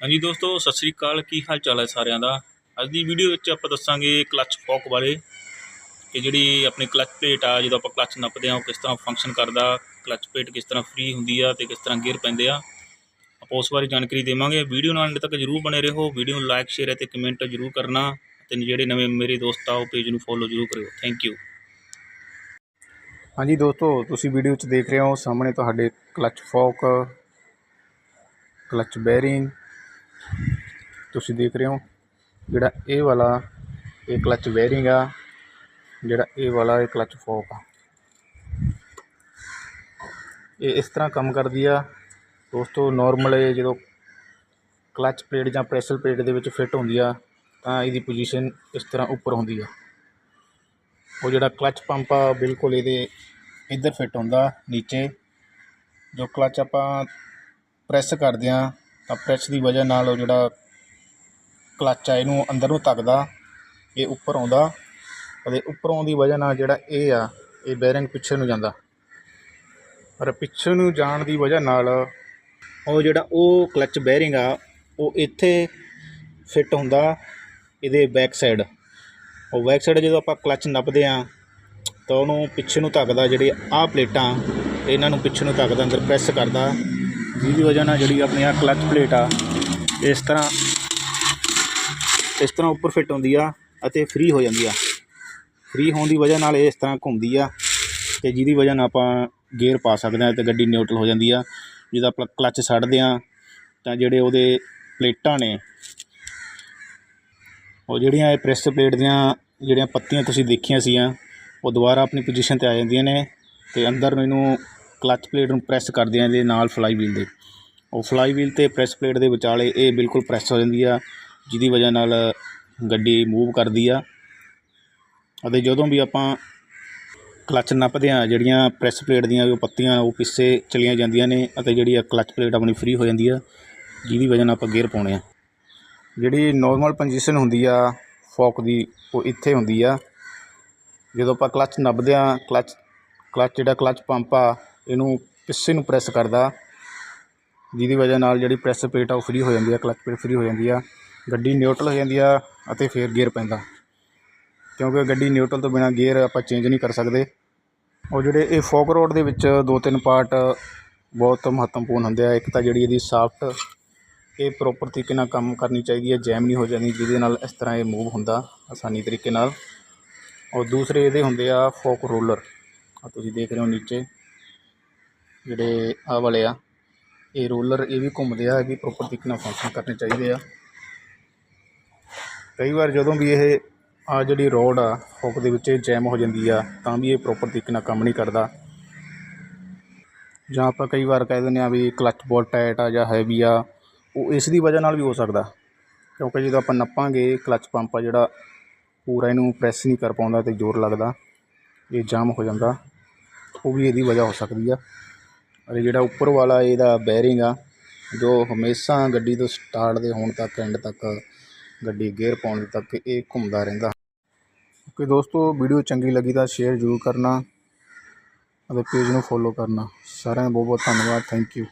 ਹਾਂਜੀ ਦੋਸਤੋ, ਸਤਿ ਸ੍ਰੀ ਅਕਾਲ। ਕੀ ਹਾਲ ਚਾਲ ਹੈ ਸਾਰਿਆਂ ਦਾ? ਅੱਜ ਦੀ ਵੀਡੀਓ ਵਿੱਚ ਆਪਾਂ ਦੱਸਾਂਗੇ ਕਲੱਚ ਫੋਕ ਬਾਰੇ ਕਿ ਜਿਹੜੀ ਆਪਣੀ ਕਲੱਚ ਪਲੇਟ ਆ, ਜਦੋਂ ਆਪਾਂ ਕਲੱਚ ਨੱਪਦੇ ਆ ਉਹ ਕਿਸ ਤਰ੍ਹਾਂ ਫੰਕਸ਼ਨ ਕਰਦਾ ਕਲੱਚ ਪਲੇਟ ਕਿਸ ਤਰ੍ਹਾਂ ਫ੍ਰੀ ਹੁੰਦੀ ਆ ਤੇ ਕਿਸ ਤਰ੍ਹਾਂ ਗੇਅਰ ਪੈਂਦੇ ਆ। ਆਪਾਂ ਉਸ ਬਾਰੇ ਜਾਣਕਾਰੀ ਦੇਵਾਂਗੇ। ਵੀਡੀਓ ਨਾਲ ਅੰਤ ਤੱਕ ਜਰੂਰ ਬਣੇ ਰਹੋ। ਵੀਡੀਓ ਨੂੰ ਲਾਈਕ ਸ਼ੇਅਰ ਅਤੇ ਕਮੈਂਟ ਜਰੂਰ ਕਰਨਾ ਤੇ ਜਿਹੜੇ ਨਵੇਂ ਮੇਰੇ ਦੋਸਤ ਆ, ਉਹ ਪੇਜ ਨੂੰ ਫੋਲੋ ਜਰੂਰ ਕਰਿਓ। ਥੈਂਕ ਯੂ ਹਾਂਜੀ ਦੋਸਤੋ, ਤੁਸੀਂ ਵੀਡੀਓ 'ਚ ਦੇਖ ਰਹੇ ਹੋ, ਸਾਹਮਣੇ ਤੁਹਾਡੇ ਕਲੱਚ ਫੋਕ ਕਲੱਚ ਬੈਰਿੰਗ ਤੁਸੀਂ ਦੇਖ ਰਹੇ ਹੋ, ਜਿਹੜਾ ਇਹ ਵਾਲਾ, ਇਹ ਕਲੱਚ ਬੈਰਿੰਗ ਆ, ਜਿਹੜਾ ਇਹ ਵਾਲਾ ਇਹ ਕਲੱਚ ਫੋਕ ਆ। ਇਹ ਇਸ ਤਰ੍ਹਾਂ ਕੰਮ ਕਰਦੀ ਆ, ਦੋਸਤੋ ਨਾਰਮਲ ਇਹ ਜਦੋਂ ਕਲੱਚ ਪਲੇਟ ਜਾਂ ਪ੍ਰੈਸ਼ਰ ਪਲੇਟ ਦੇ ਵਿੱਚ ਫਿੱਟ ਹੁੰਦੀ ਆ, ਤਾਂ ਇਹਦੀ ਪੋਜੀਸ਼ਨ ਇਸ ਤਰ੍ਹਾਂ ਉੱਪਰ ਹੁੰਦੀ ਆ। ਉਹ ਜਿਹੜਾ ਕਲੱਚ ਪੰਪ ਆ, ਬਿਲਕੁਲ ਇਹਦੇ ਇੱਧਰ ਫਿੱਟ ਹੁੰਦਾ, ਨੀਚੇ। ਜੋ ਕਲੱਚ ਆਪਾਂ ਪ੍ਰੈਸ ਕਰਦੇ ਆ, ਤਾਂ ਪ੍ਰੈਸ ਦੀ ਵਜ੍ਹਾ ਨਾਲ ਉਹ ਜਿਹੜਾ ਕਲੱਚ ਆ, ਇਹਨੂੰ ਅੰਦਰ ਨੂੰ ਧੱਕਦਾ ਇਹ ਉੱਪਰ ਆਉਂਦਾ ਅਤੇ ਉੱਪਰੋਂ ਦੀ ਵਜ੍ਹਾ ਨਾਲ ਜਿਹੜਾ ਇਹ ਆ, ਇਹ ਬੈਰਿੰਗ ਪਿੱਛੇ ਨੂੰ ਜਾਂਦਾ। ਪਰ ਪਿੱਛੇ ਨੂੰ ਜਾਣ ਦੀ ਵਜ੍ਹਾ ਨਾਲ ਉਹ ਜਿਹੜਾ ਉਹ ਕਲੱਚ ਬੈਰਿੰਗ ਆ, ਉਹ ਇੱਥੇ ਫਿੱਟ ਹੁੰਦਾ ਇਹਦੇ ਬੈਕ ਸਾਈਡ। ਉਹ ਬੈਕ ਸਾਈਡ ਜਦੋਂ ਆਪਾਂ ਕਲੱਚ ਨੱਪਦੇ ਆ ਤਾਂ ਉਹਨੂੰ ਪਿੱਛੇ ਨੂੰ ਧੱਕਦਾ ਜਿਹੜੇ ਆਹ ਪਲੇਟਾਂ, ਇਹਨਾਂ ਨੂੰ ਪਿੱਛੇ ਨੂੰ ਧੱਕਦਾ ਅੰਦਰ ਪ੍ਰੈਸ ਕਰਦਾ। ਜਿਹਦੀ ਵਜ੍ਹਾ ਨਾਲ ਜਿਹੜੀ ਆਪਣੀ ਆਹ ਕਲੱਚ ਪਲੇਟ ਆ, ਇਸ ਤਰ੍ਹਾਂ ਇਸ ਤਰ੍ਹਾਂ ਉੱਪਰ ਫਿੱਟ ਹੁੰਦੀ ਆ ਅਤੇ ਫ੍ਰੀ ਹੋ ਜਾਂਦੀ ਆ। ਫ੍ਰੀ ਹੋਣ ਦੀ ਵਜ੍ਹਾ ਨਾਲ ਇਹ ਇਸ ਤਰ੍ਹਾਂ ਘੁੰਮਦੀ ਆ ਤੇ ਜਿਹਦੀ ਵਜ੍ਹਾ ਨਾਲ ਆਪਾਂ ਗੇਅਰ ਪਾ ਸਕਦੇ ਆ ਤੇ ਗੱਡੀ ਨਿਊਟਰਲ ਹੋ ਜਾਂਦੀ ਆ। ਜਦੋਂ ਆਪਾਂ ਕਲੱਚ ਛੱਡਦੇ ਆ ਤਾਂ ਜਿਹੜੇ ਉਹਦੇ ਪਲੇਟਾਂ ਨੇ, ਉਹ ਜਿਹੜੀਆਂ ਇਹ ਪ੍ਰੈਸ ਪਲੇਟ ਦੀਆਂ ਜਿਹੜੀਆਂ ਪੱਤੀਆਂ ਤੁਸੀਂ ਦੇਖੀਆਂ ਸੀਆਂ, ਉਹ ਦੁਬਾਰਾ ਆਪਣੀ ਪੋਜੀਸ਼ਨ ਤੇ ਆ ਜਾਂਦੀਆਂ ਨੇ ਤੇ ਅੰਦਰ ਨੂੰ ਇਹਨੂੰ ਕਲੱਚ ਪਲੇਟ ਨੂੰ ਪ੍ਰੈਸ ਕਰਦੇ ਆ ਇਹਦੇ ਨਾਲ ਫਲਾਈ ਵੀਲ ਦੇ। ਉਹ ਫਲਾਈ ਵੀਲ ਤੇ ਪ੍ਰੈਸ ਪਲੇਟ ਦੇ ਵਿਚਾਲੇ ਇਹ ਬਿਲਕੁਲ ਪ੍ਰੈਸ ਹੋ ਜਾਂਦੀ ਆ ਜਿਹਦੀ ਵਜ੍ਹਾ ਨਾਲ ਗੱਡੀ ਮੂਵ ਕਰਦੀ ਆ। ਅਤੇ ਜਦੋਂ ਵੀ ਆਪਾਂ ਕਲੱਚ ਨੱਪਦੇ ਆ ਜਿਹੜੀਆਂ ਪ੍ਰੈਸ ਪਲੇਟ ਦੀਆਂ ਉਹ ਪੱਤੀਆਂ, ਉਹ ਪਿੱਛੇ ਚਲੀਆਂ ਜਾਂਦੀਆਂ ਨੇ ਅਤੇ ਜਿਹੜੀ ਆ ਕਲੱਚ ਪਲੇਟ ਆਪਣੀ ਫ੍ਰੀ ਹੋ ਜਾਂਦੀ ਆ, ਜਿਹਦੀ ਵਜ੍ਹਾ ਨਾਲ ਆਪਾਂ ਗੇਅਰ ਪਾਉਣੇ ਆ। ਜਿਹੜੀ ਨੋਰਮਲ ਪੰਜੀਸ਼ਨ ਹੁੰਦੀ ਆ ਫੋਕ ਦੀ, ਉਹ ਇੱਥੇ ਹੁੰਦੀ ਆ। ਜਦੋਂ ਆਪਾਂ ਕਲੱਚ ਨੱਪਦੇ ਆ ਕਲੱਚ ਕਲੱਚ ਜਿਹੜਾ ਕਲੱਚ ਪੰਪ ਆ, ਇਹਨੂੰ ਪਿੱਛੇ ਨੂੰ ਪ੍ਰੈਸ ਕਰਦਾ, ਜਿਹਦੀ ਵਜ੍ਹਾ ਨਾਲ ਜਿਹੜੀ ਪ੍ਰੈਸ ਪਲੇਟ ਆ, ਉਹ ਫ੍ਰੀ ਹੋ ਜਾਂਦੀ ਆ, ਕਲੱਚ ਪਲੇਟ ਫ੍ਰੀ ਹੋ ਜਾਂਦੀ ਆ। ਗੱਡੀ ਨਿਊਟਰਲ ਹੋ ਜਾਂਦੀ ਆ ਅਤੇ ਫਿਰ ਗੇਅਰ ਪੈਂਦਾ। ਕਿਉਂਕਿ ਗੱਡੀ ਨਿਊਟਰਲ ਤੋਂ ਬਿਨਾ ਗੇਅਰ ਆਪਾਂ ਚੇਂਜ ਨਹੀਂ ਕਰ ਸਕਦੇ। ਉਹ ਜਿਹੜੇ ਇਹ ਫੋਕ ਰੋਡ ਦੇ ਵਿੱਚ ਦੋ ਤਿੰਨ ਪਾਰਟ ਬਹੁਤ ਮਹੱਤਵਪੂਰਨ ਹੁੰਦੇ ਆ। ਇੱਕ ਤਾਂ ਜਿਹੜੀ ਇਹਦੀ ਸਾਫਟ ਇਹ ਪ੍ਰੋਪਰ ਤਰੀਕੇ ਨਾਲ ਕੰਮ ਕਰਨੀ ਚਾਹੀਦੀ ਹੈ ਜੈਮ ਨਹੀਂ ਹੋ ਜਾਂਦੀ ਜਿਹਦੇ ਨਾਲ ਇਸ ਤਰ੍ਹਾਂ ਇਹ ਮੂਵ ਹੁੰਦਾ ਆਸਾਨੀ ਤਰੀਕੇ ਨਾਲ। ਔਰ ਦੂਸਰੇ ਇਹਦੇ ਹੁੰਦੇ ਆ ਫੋਕ ਰੋਲਰ ਆ ਤੁਸੀਂ ਦੇਖ ਰਹੇ ਹੋ ਨੀਚੇ, ਜਿਹੜੇ ਆ ਵਾਲੇ ਆ, ਇਹ ਰੋਲਰ ਇਹ ਵੀ ਘੁੰਮਦੇ ਆ, ਇਹ ਵੀ ਪ੍ਰੋਪਰ ਤਰੀਕੇ ਨਾਲ ਫੰਕਸ਼ਨ ਕਰਨੇ ਚਾਹੀਦੇ ਆ। ਕਈ ਵਾਰ ਜਦੋਂ ਵੀ ਇਹ ਆ ਜਿਹੜੀ ਰੋਡ ਆ ਫੋਕ ਦੇ ਵਿੱਚ ਇਹ ਜੈਮ ਹੋ ਜਾਂਦੀ ਆ, ਤਾਂ ਵੀ ਇਹ ਪ੍ਰੋਪਰ ਤਰੀਕੇ ਨਾਲ ਕੰਮ ਨਹੀਂ ਕਰਦਾ। ਜਾਂ ਆਪਾਂ ਕਈ ਵਾਰ ਕਹਿ ਦਿੰਦੇ ਆ ਵੀ ਕਲੱਚ ਬਹੁਤ ਟਾਈਟ ਆ ਜਾਂ ਹੈਵੀ ਆ, ਉਹ ਇਸ ਦੀ ਵਜ੍ਹਾ ਨਾਲ ਵੀ ਹੋ ਸਕਦਾ। ਕਿਉਂਕਿ ਜਦੋਂ ਆਪਾਂ ਨੱਪਾਂਗੇ ਕਲੱਚ ਪੰਪ ਆ ਜਿਹੜਾ, ਪੂਰਾ ਇਹਨੂੰ ਪ੍ਰੈਸ ਨਹੀਂ ਕਰ ਪਾਉਂਦਾ ਤੇ ਜ਼ੋਰ ਲੱਗਦਾ, ਇਹ ਜਾਮ ਹੋ ਜਾਂਦਾ, ਉਹ ਵੀ ਇਹਦੀ ਵਜ੍ਹਾ ਹੋ ਸਕਦੀ ਆ। ਅਤੇ ਜਿਹੜਾ ਉੱਪਰ ਵਾਲਾ ਇਹਦਾ ਬੈਰਿੰਗ ਆ, ਜੋ ਹਮੇਸ਼ਾ ਗੱਡੀ ਤੋਂ ਸਟਾਰਟ ਦੇ ਹੋਣ ਤੱਕ ਐਂਡ ਤੱਕ ਗੱਡੀ ਗੇਅਰ ਪਾਉਣ ਤੱਕ ਇਹ ਘੁੰਮਦਾ ਰਹਿੰਦਾ। ਓਕੇ ਦੋਸਤੋ ਵੀਡੀਓ ਚੰਗੀ ਲੱਗੀ ਤਾਂ ਸ਼ੇਅਰ ਜ਼ਰੂਰ ਕਰਨਾ ਅਤੇ ਪੇਜ ਨੂੰ ਫੋਲੋ ਕਰਨਾ। ਸਾਰਿਆਂ ਦਾ ਬਹੁਤ ਬਹੁਤ ਧੰਨਵਾਦ ਥੈਂਕ ਯੂ